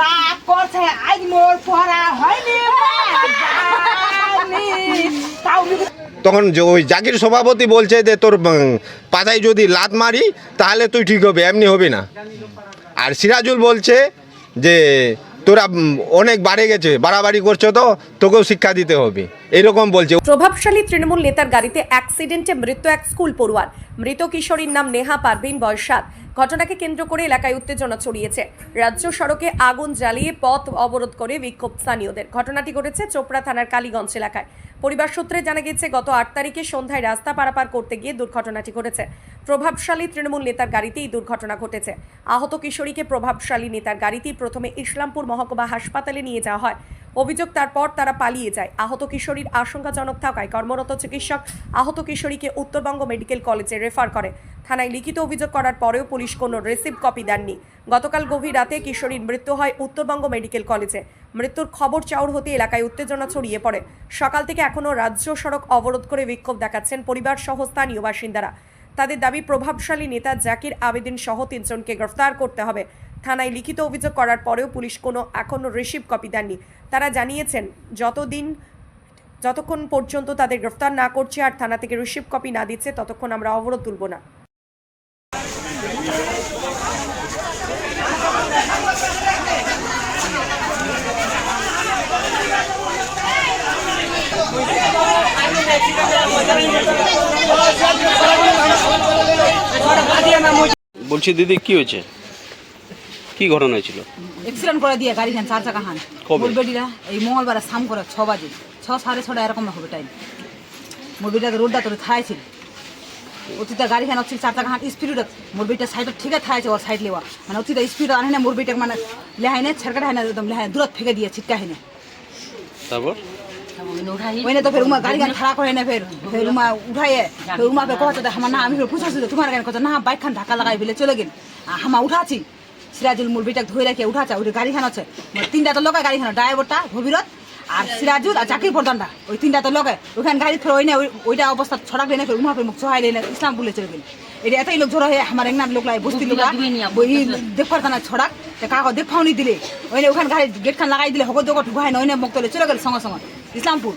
রাগ করছে, আজ মোর পড়া হয়নি তখন ওই জাকির সভাপতি বলছে যে তোর পাতায় যদি লাত মারি, তাহলে তুই ঠিক হবে, এমনি হবে না। আর সিরাজুল বলছে যে তোরা অনেক বাড়ে গেছে, বাড়াবাড়ি করছ তো, তোকেও শিক্ষা দিতে হবে। এরকম বলছে। প্রভাবশালী তৃণমূল নেতার গাড়িতে অ্যাক্সিডেন্টে মৃত্যু এক স্কুল পড়ুয়ার। মৃত কিশোরীর নাম নেহা পারভিন বয়সাত ঘটনাকে কেন্দ্র করে এলাকায় উত্তেজনা ছড়িয়েছে। রাজ্য সড়কে আগুন জ্বালিয়ে পথ অবরোধ করে বিক্ষোভ স্থানীয়দের। ঘটনাটি ঘটেছে চোপড়া থানার কালীগঞ্জ এলাকায়। পরিবার সূত্রে জানা গেছে গত আট তারিখে সন্ধ্যায় রাস্তা পারাপার করতে গিয়ে দুর্ঘটনাটি ঘটেছে। প্রভাবশালী তৃণমূল নেতার গাড়িতে এই দুর্ঘটনা ঘটেছে। আহত কিশোরীকে প্রভাবশালী নেতার গাড়িতেই প্রথমে ইসলামপুর মহকুমা হাসপাতালে নিয়ে যাওয়া হয়। অভিযোগ তারপর তারা পালিয়ে যায়। আহত কিশোরীর আশঙ্কাজনক থাকায় কর্মরত চিকিৎসক আহত কিশোরীকে উত্তরবঙ্গ মেডিকেল কলেজে রেফার করে। থানায় লিখিত অভিযোগ করার পরেও পুলিশ কোনো রিসিভ কপি দেননি। গতকাল গভীর রাতে কিশোরীর মৃত্যু হয় উত্তরবঙ্গ মেডিকেল কলেজে। মৃত্যুর খবর চাউর হতে এলাকায় উত্তেজনা ছড়িয়ে পড়ে। সকাল থেকে এখনও রাজ্য সড়ক অবরোধ করে বিক্ষোভ দেখাচ্ছেন পরিবার সহ স্থানীয় বাসিন্দারা। তাদের দাবি, প্রভাবশালী নেতা জাকির আবেদিন সহ তিনজনকে গ্রেফতার করতে হবে। থানায় লিখিত অভিযোগ করার পরেও পুলিশ কোনো এখনও রিসিভ কপি দেননি। তারা জানিয়েছেন, যতদিন, যতক্ষণ পর্যন্ত তাদের গ্রেফতার না করছে আর থানা থেকে রিসিভ কপি না দিচ্ছে, ততক্ষণ আমরা অবরোধ তুলব না। বলছি দিদি কি হয়েছে? কি ঘটনা হয়েছিল? এক্সিডেন্ট করে দিয়ে গাড়ি খান চার চাকা হান। কবে? মোর বেটিরা এই মঙ্গলবার সাম করে ছ বাজে। ছ সাড়ে ছটা এরকম হবে টাইম মোর বেটিটা রোডটা তোর থাইছিল অতিটা গাড়ি খান হচ্ছে চার চাকা হান স্পিড মোর বেটিটা সাইড ঠিক থাইছে ওর সাইড লেওয়া। মানে অতিটা স্পিড আনে না মোর বেটিকে মানে লেহাই নে ছেড়কা হয় না একদম লেহাই দূরত ফেকে দিয়ে ছিটকা হাই না তারপর? তো হয় না ফের ফের উমা উঠাইয়ে ফের উমা ফের কথা আমার না আমি ফের পুছাছি তো তোমার গান কথা না বাইক খান ধাক্কা লাগাই ফেলে চলে গেল। হামা উঠাছি। সিরাজুল মোর বেটাকে ধরে রাখি উঠাছে ওই গাড়ি খান আছে। মোর তিনটা তো লগায় গাড়ি খান ড্রাইভারটা ভবিরত আর সিরাজুল আর চাকরি প্রধানটা ওই তিনটা তো লগে ওইখানে গাড়ি ফের ওই না ওই- ওইটা অবস্থা ছড়াক লেনে ফের উমা ফের মুখ সহায় লেনে ইসলাম বলে চলে গেল। এটা এতই লোক জড়ো হয়ে আমার একনাথ লোক লাই বস্তি লোক দেখ পারতা না ছড়াক। কাকা দেখ ফাউনি দিলে। ওইনে ওখানে গাড়ি গেট খান লাগাই দিলে হগর দোকর ঢুকাই না ওইনে মুখ তলে চলে গেল সঙ্গে সঙ্গে। ইসলামপুর।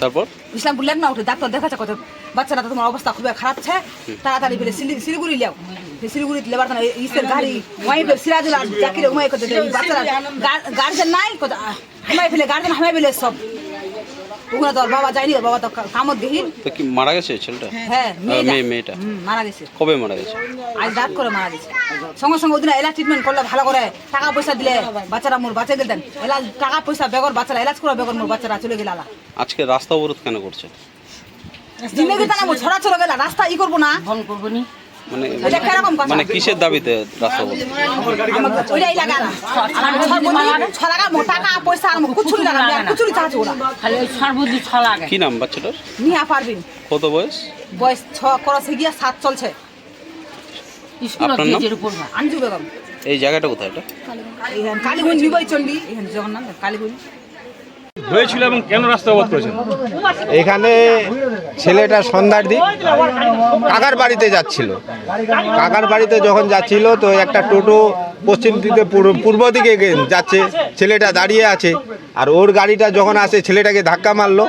তারপর? ইসলামপুর লেন না উঠে ডাক্তার দেখাচ্ছে কত বাচ্চারা তো তোমার অবস্থা খুবই খারাপ ছে। তাড়াতাড়ি ফেলে শিলি- শিলিগুড়ি লিয়াও শিলিগুড়ি লেবার না ইসের গাড়ি ওয়াই ফেলে সিরাজুল জাকির উমাই কত বাচ্চারা গার্জেন নাই কত হামাই ফেলে গার্জেন হামাই ফেলে সব। ওখানে তো বাবা যায়নি ওর বাবা তো কা- কামত গেহিন তো কি মারা গেছে ছেলেটা? হ্যাঁ মেয়ে মেয়েটা? মারা গেছে। কবে মারা গেছে? আজ রাত করে মারা গেছে। সঙ্গে সঙ্গে ওদিন এলাজ ট্রিটমেন্ট করলে ভালো করে। টাকা পয়সা দিলে বাচ্চারা মোর বাঁচে গেলেন এলাজ টাকা পয়সা বেগর বাচ্চারা এলাজ করে বেগর মোর বাচ্চারা চলে গেল আজকে রাস্তা অবরোধ কেন করছে? জিন্দগি তা না মোর ছড়া গেল। রাস্তা ই করব না। এটা কীরকম কথা? মানে কিসের দাবিতে রাস্তা অবরোধ ওইটাই লাগা না। আমার সর্বদি ছলাগা টাকা পয়সা আর মো লাগা আর কুচুরি চাচ্ছি ওরা। খালি সর্বদি ছ কি নাম বাচ্চাটার? নিয়া পারবিন কত বয়স? বয়স ছ করছে গিয়া সাত চলছে। আপনার নাম? বেগম। এই জায়গাটা কোথায় এটা? কালীগঞ্জ চললি এখানে জগন্নাথ কালীগঞ্জ। হয়েছিল এবং কেন রাস্তা অবরোধ করেছেন? এখানে ছেলেটা সন্ধ্যার দিক কাকার বাড়িতে যাচ্ছিল। কাকার বাড়িতে যখন যাচ্ছিল তো একটা টোটো পশ্চিম দিকে পূর্ব- দিকে যাচ্ছে। ছেলেটা দাঁড়িয়ে আছে আর ওর গাড়িটা যখন আসে ছেলেটাকে ধাক্কা মারলো।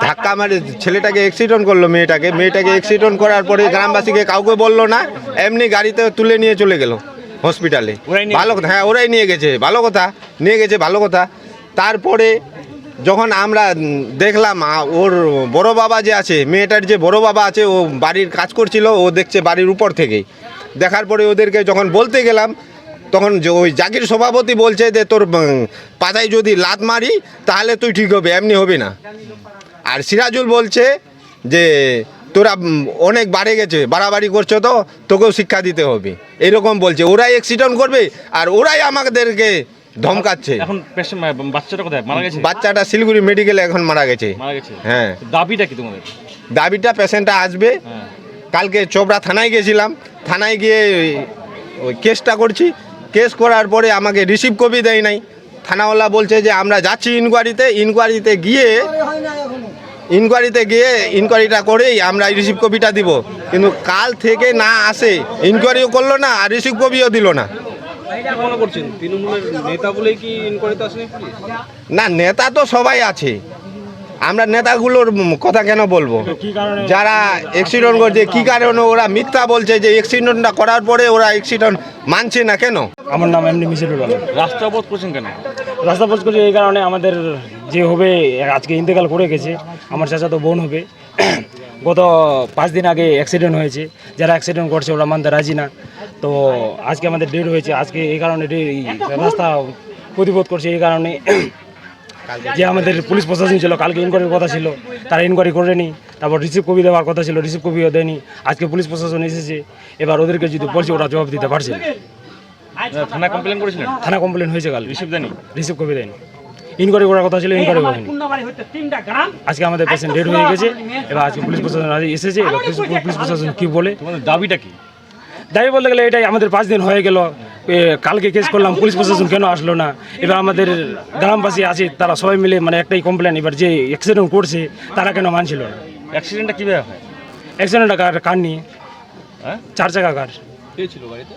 ধাক্কা মারে ছেলেটাকে অ্যাক্সিডেন্ট করল মেয়েটাকে। মেয়েটাকে অ্যাক্সিডেন্ট করার পরে গ্রামবাসীকে কাউকে বলল না এমনি গাড়িতে তুলে নিয়ে চলে গেল হসপিটালে ভালো কথা হ্যাঁ ওরাই নিয়ে গেছে ভালো কথা নিয়ে গেছে ভালো কথা। তারপরে যখন আমরা দেখলাম ওর বড় বাবা যে আছে, মেয়েটার যে বড় বাবা আছে, ও বাড়ির কাজ করছিল, ও দেখছে বাড়ির উপর থেকেই দেখার পরে ওদেরকে যখন বলতে গেলাম, তখন ওই জাকির সভাপতি বলছে যে, তোর পাতায় যদি লাত মারি, তাহলে তুই ঠিক হবে, এমনি হবে না। আর সিরাজুল বলছে যে, তোরা অনেক বাড়ে গেছে, বাড়াবাড়ি করছ তো, তোকেও শিক্ষা দিতে হবে। এরকম বলছে। ওরাই অ্যাক্সিডেন্ট করবে, আর ওরাই আমাদেরকে ধমকাচ্ছে। এখন বাচ্চাটা কোথায়? মারা গেছে? বাচ্চাটা শিলিগুড়ি মেডিকেলে এখন মারা গেছে। মারা গেছে? হ্যাঁ। দাবিটা কি তোমাদের? দাবিটা পেশেন্টটা আসবে। হ্যাঁ। কালকে চোপড়া থানায় গেছিলাম। থানায় গিয়ে ওই- কেসটা করছি। কেস করার পরে আমাকে রিসিভ কপি দেয় নাই। থানাওয়ালা বলছে যে আমরা যাচ্ছি ইনকোয়ারিতে ইনকোয়ারিতে গিয়ে ইনকোয়ারিতে গিয়ে ইনকোয়ারিটা করেই আমরা রিসিভ কপিটা দিব। কিন্তু কাল থেকে না আসে। ইনকোয়ারিও করল না আর রিসিভ কপিও দিল না। মনে করছেন? তৃণমূলের নেতা বলেই কি ইনকোয়ারিতে আসেনি? পুলিশ না নেতা তো সবাই আছে। আমরা নেতাগুলোর কথা কেন বলব? যারা অ্যাক্সিডেন্ট করছে কি কারণে ওরা মিথ্যা বলছে যে অ্যাক্সিডেন্টটা করার পরে ওরা অ্যাক্সিডেন্ট মানছে না কেন? আমার নাম এমনি মিশিরুল আলম। রাস্তা অবরোধ করছেন কেন? রাস্তা করছি এই কারণে আমাদের যে হবে আজকে ইন্তেকাল করে গেছে আমার চাচা তো বোন হবে। গত পাঁচ দিন আগে অ্যাক্সিডেন্ট হয়েছে। যারা অ্যাক্সিডেন্ট করছে ওরা মানতে রাজি না। তো আজকে আমাদের ডেট হয়েছে আজকে এই কারণে রাস্তা প্রতিবোধ করছে এই কারণে। যে আমাদের পুলিশ প্রশাসন ছিল কালকে ইনকোয়ারির কথা ছিল তারা ইনকোয়ারি করেনি তারপর রিসিভ কপি দেওয়ার কথা ছিল রিসিভ কপিও দেয়নি। আজকে পুলিশ প্রশাসন এসেছে এবার ওদেরকে যদি বলছে ওরা জবাব দিতে পারছে থানা কমপ্লেন করেছিলেন? থানা কমপ্লেন হয়েছে কাল রিসিভ দেয়নি? রিসিভ কপি দেয়নি। ইনকোয়ারি করার কথা ছিল ইনকোয়ারি করেনি। আজকে আমাদের পেশেন্ট ডেড হয়ে গেছে এবার আজকে পুলিশ প্রশাসন এসেছে এবার পুলিশ পুলিশ প্রশাসন কি বলে? দাবিটা কি? দাবি বলতে গেলে এটাই আমাদের পাঁচ দিন হয়ে গেল। কালকে কেস করলাম পুলিশ প্রশাসন কেন আসলো না? এবার আমাদের গ্রামবাসী আছে তারা সবাই মিলে মানে একটাই কমপ্লেন এবার যে অ্যাক্সিডেন্ট করছে তারা কেন মানছিল না? অ্যাক্সিডেন্টটা কীভাবে হয়? অ্যাক্সিডেন্টটা কার কার নিয়ে? হ্যাঁ? চার চাকা কার। ছিল গাড়িতে?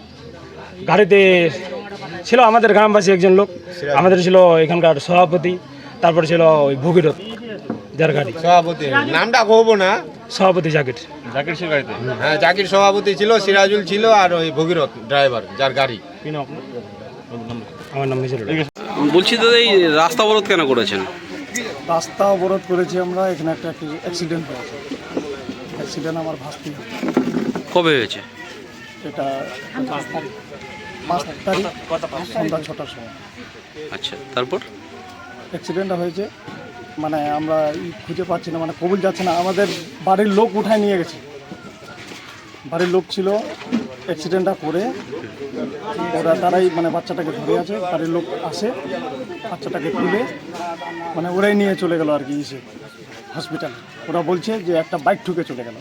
গাড়িতে ছিল আমাদের গ্রামবাসী একজন লোক আমাদের ছিল এখানকার সভাপতি তারপরে ছিল ওই ভগীরথ যার গাড়ি। সভাপতি। নামটা কহবো না। সভাপতি জ্যাকেট জাকির ছিল গাড়িতে হ্যাঁ জাকির সভাপতি ছিল সিরাজুল ছিল আর ওই ভগীরথ ড্রাইভার যার গাড়ি? আমার নাম মিছিল বলছি দাদা এই রাস্তা অবরোধ কেন করেছেন? রাস্তা অবরোধ করেছি আমরা এখানে একটা অ্যাক্সিডেন্ট হয়েছে। অ্যাক্সিডেন্ট আমার ভাস্তি। কবে হয়েছে? এটা পাঁচ তারিখ। পাঁচ তারিখ সন্ধ্যা ছটার সময়। আচ্ছা তারপর? অ্যাক্সিডেন্টটা হয়েছে মানে আমরা খুঁজে পাচ্ছি না মানে কবুল যাচ্ছে না। আমাদের বাড়ির লোক উঠায় নিয়ে গেছে। বাড়ির লোক ছিল অ্যাক্সিডেন্টটা করে ওরা তারাই মানে বাচ্চাটাকে ধরে আছে বাড়ির লোক আসে বাচ্চাটাকে তুলে মানে ওরাই নিয়ে চলে গেল আর কি ইসে হসপিটালে ওরা বলছে যে একটা বাইক ঠুকে চলে গেল।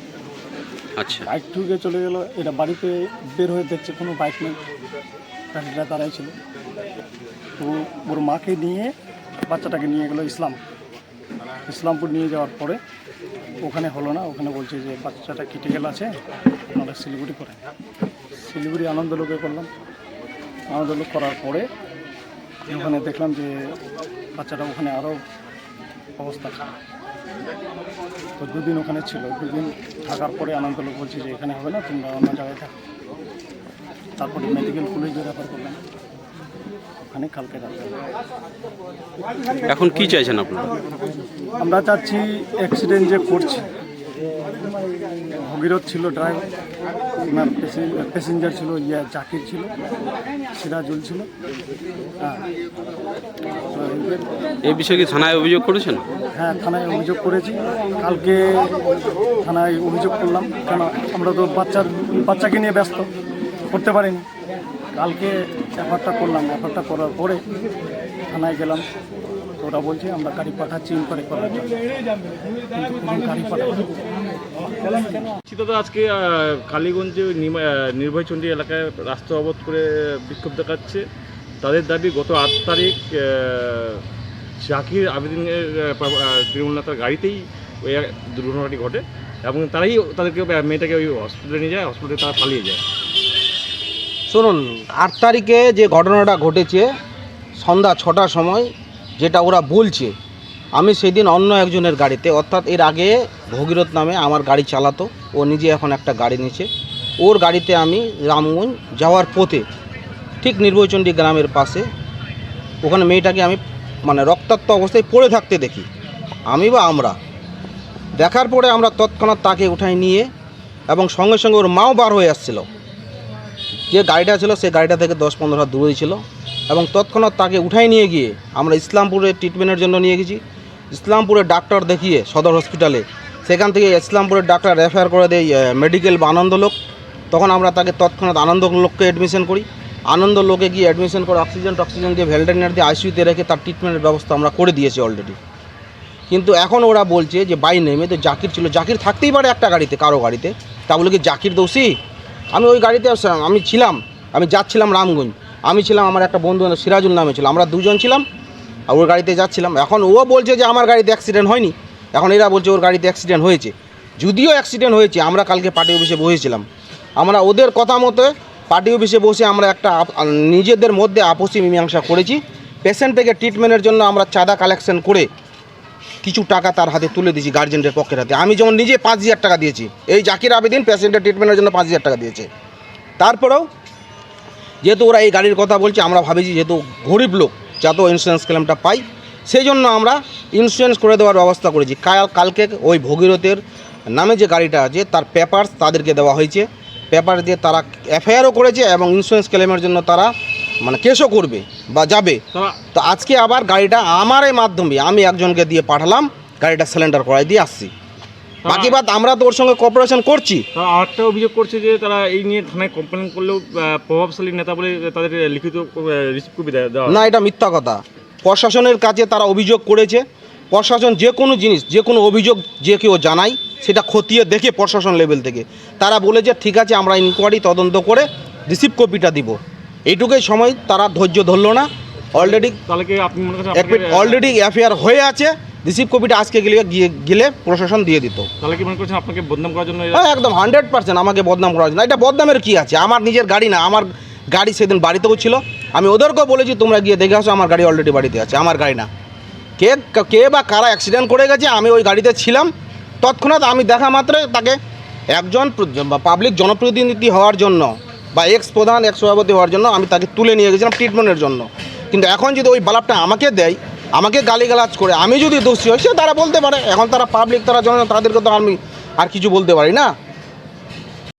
আচ্ছা। বাইক ঠুকে চলে গেল এটা বাড়িতে বের হয়ে দেখছে কোনো বাইক নেই। গাড়িটা দাঁড়াই ছিল। তো ওর মাকে নিয়ে বাচ্চাটাকে নিয়ে গেলো ইসলাম। ইসলামপুর নিয়ে যাওয়ার পরে ওখানে হলো না, ওখানে বলছে যে বাচ্চাটা ক্রিটিক্যাল আছে আমরা শিলিগুড়ি করে শিলিগুড়ি আনন্দলোকে করলাম। আনন্দ লোক করার পরে ওখানে দেখলাম যে বাচ্চাটা ওখানে আরও অবস্থা খারাপ। তো দুদিন ওখানে ছিল, দুদিন থাকার পরে আনন্দ লোক বলছে যে এখানে হবে না, তোমরা অন্য জায়গায় থাকো। তারপরে মেডিকেল কলেজে রেফার করলাম। ওখানে কালকে এখন কি চাইছেন আপনারা? আমরা চাচ্ছি অ্যাক্সিডেন্ট যে করছে ভগীরথ ছিল ড্রাইভার ওনার প্যাসেঞ্জার ছিল ইয়া জাকির ছিল সিরাজুল ছিল। হ্যাঁ। এই বিষয়ে কি থানায় অভিযোগ করেছেন? হ্যাঁ থানায় অভিযোগ করেছি। কালকে থানায় অভিযোগ করলাম কেন আমরা তো বাচ্চার বাচ্চাকে নিয়ে ব্যস্ত করতে পারিনি। কালকে এফআরটা করলাম এফআরটা করার পরে থানায় গেলাম। ওরা বলছে আমরা গাড়ি পাঠাচ্ছি ইনকোয়ারি করার জন্য। গাড়ি পাঠাচ্ছি চিন্তা আজকে কালীগঞ্জে আহ, এলাকায় রাস্তা অবরোধ করে বিক্ষোভ দেখাচ্ছে। তাদের দাবি গত আট তারিখ জাকির আবেদিনের তৃণমূল নেতার গাড়িতেই ওই দুর্ঘটনাটি ঘটে এবং তারাই তাদেরকে মেয়েটাকে ওই হসপিটালে নিয়ে যায় হসপিটালে তারা পালিয়ে যায়। শুনুন, আট তারিখে যে ঘটনাটা ঘটেছে, সন্ধ্যা ছটার সময়, যেটা ওরা বলছে, আমি সেদিন অন্য একজনের গাড়িতে, অর্থাৎ এর আগে ভগীরথ নামে আমার গাড়ি চালাতো, ও নিজে এখন একটা গাড়ি নিয়েছে, ওর গাড়িতে আমি রামগঞ্জ যাওয়ার পথে, ঠিক নির্ভয়চণ্ডী গ্রামের পাশে, ওখানে মেয়েটাকে আমি মানে রক্তাক্ত অবস্থায় পড়ে থাকতে দেখি, আমি বা আমরা। দেখার পরে আমরা তৎক্ষণাৎ তাকে উঠাই নিয়ে, এবং সঙ্গে সঙ্গে ওর মাও বার হয়ে আসছিল। যে গাড়িটা ছিল সে গাড়িটা থেকে দশ পনেরো হাত দূরেই ছিল এবং তৎক্ষণাৎ তাকে উঠাই নিয়ে গিয়ে আমরা ইসলামপুরে ট্রিটমেন্টের জন্য নিয়ে গেছি। ইসলামপুরে ডাক্তার দেখিয়ে সদর হসপিটালে সেখান থেকে ইসলামপুরের ডাক্তার রেফার করে দেয় মেডিকেল বা আনন্দলোক তখন আমরা তাকে তৎক্ষণাৎ আনন্দলোককে অ্যাডমিশন করি। আনন্দলোকে গিয়ে অ্যাডমিশন করে অক্সিজেন টক্সিজেন দিয়ে ভেল্টেনার দিয়ে আইসিউতে রেখে তার ট্রিটমেন্টের ব্যবস্থা আমরা করে দিয়েছি অলরেডি কিন্তু এখন ওরা বলছে যে বাই নেমে তো জাকির ছিল। জাকির থাকতেই পারে একটা গাড়িতে, কারও গাড়িতে। তা বলে কি জাকির দোষী? আমি ওই গাড়িতে আস- আমি ছিলাম, আমি যাচ্ছিলাম রামগঞ্জ। আমি ছিলাম আমার একটা বন্ধু সিরাজুল নামে ছিল, আমরা দুজন ছিলাম, আর ওর গাড়িতে যাচ্ছিলাম। এখন ও বলছে যে আমার গাড়িতে অ্যাক্সিডেন্ট হয়নি। এখন এরা বলছে ওর গাড়িতে অ্যাক্সিডেন্ট হয়েছে। যদিও অ্যাক্সিডেন্ট হয়েছে, আমরা কালকে পার্টি অফিসে বসেছিলাম। আমরা ওদের কথা মতো পার্টি অফিসে বসে আমরা একটা নিজেদের মধ্যে আপসি মীমাংসা করেছি। পেশেন্ট থেকে ট্রিটমেন্টের জন্য আমরা চাঁদা কালেকশন করে কিছু টাকা তার হাতে তুলে দিয়েছি গার্জেনদের পক্ষের হাতে। আমি যেমন নিজে পাঁচ হাজার টাকা দিয়েছি, এই জাকির আবেদিন পেশেন্টের ট্রিটমেন্টের জন্য পাঁচ হাজার টাকা দিয়েছে। তারপরেও যেহেতু ওরা এই গাড়ির কথা বলছে, আমরা ভাবেছি যেহেতু গরিব লোক, যত ইন্স্যুরেন্স ক্লেমটা পাই সেই জন্য আমরা ইন্স্যুরেন্স করে দেওয়ার ব্যবস্থা করেছি। কাল, কালকে ওই ভগীরথের নামে যে গাড়িটা আছে, তার পেপারস তাদেরকে দেওয়া হয়েছে। পেপার দিয়ে তারা এফআইআরও করেছে এবং ইন্স্যুরেন্স ক্লেমের জন্য তারা মানে কেসও করবে। বা যাবে। তো আজকে আবার গাড়িটা আমারই মাধ্যমে আমি একজনকে দিয়ে পাঠালাম গাড়িটা সিলিন্ডার করাই দিয়ে আসছি। বাকি বাদ আমরা তো ওর সঙ্গে কোঅপারেশন করছি। আরেকটা অভিযোগ করছে যে তারা এই নিয়ে থানায় কমপ্লেন করলেও প্রভাবশালী নেতা বলে তাদের লিখিত রিসিভ কপি দেওয়া না এটা মিথ্যা কথা। প্রশাসনের কাছে তারা অভিযোগ করেছে। প্রশাসন যে কোনো জিনিস যে কোনো অভিযোগ যে কেউ জানায় সেটা খতিয়ে দেখে প্রশাসন লেভেল থেকে। তারা বলেছে ঠিক আছে আমরা ইনকোয়ারি তদন্ত করে রিসিভ কপিটা দিব। এইটুকুই সময় তারা ধৈর্য ধরলো না। অলরেডি অলরেডি এফআইআর হয়ে আছে। রিসিভ কপিটা আজকে গেলে গিয়ে গেলে প্রশাসন দিয়ে দিত। তাহলে কি মনে করছেন আপনাকে বদনাম করার জন্য হ্যাঁ একদম হান্ড্রেড পার্সেন্ট আমাকে বদনাম করার জন্য। এটা বদনামের কি আছে? আমার নিজের গাড়ি না আমার গাড়ি সেদিন বাড়িতেও ছিল। আমি ওদেরকেও বলেছি তোমরা গিয়ে দেখে আসো আমার গাড়ি অলরেডি বাড়িতে আছে আমার গাড়ি না। কে কে বা কারা অ্যাক্সিডেন্ট করে গেছে আমি ওই গাড়িতে ছিলাম। তৎক্ষণাৎ আমি দেখা মাত্রই তাকে একজন পাবলিক জনপ্রতিনিধি হওয়ার জন্য বা এক্স প্রধান এক্স সভাপতি হওয়ার জন্য আমি তাকে তুলে নিয়ে গেছিলাম ট্রিটমেন্টের জন্য। কিন্তু এখন যদি ওই বালাপটা আমাকে দেয়, আমাকে গালিগালাজ করে, আমি যদি দোষী হই, সে তারা বলতে পারে। এখন তারা পাবলিক তারা জন তাদেরকে তো আমি আর কিছু বলতে পারি না।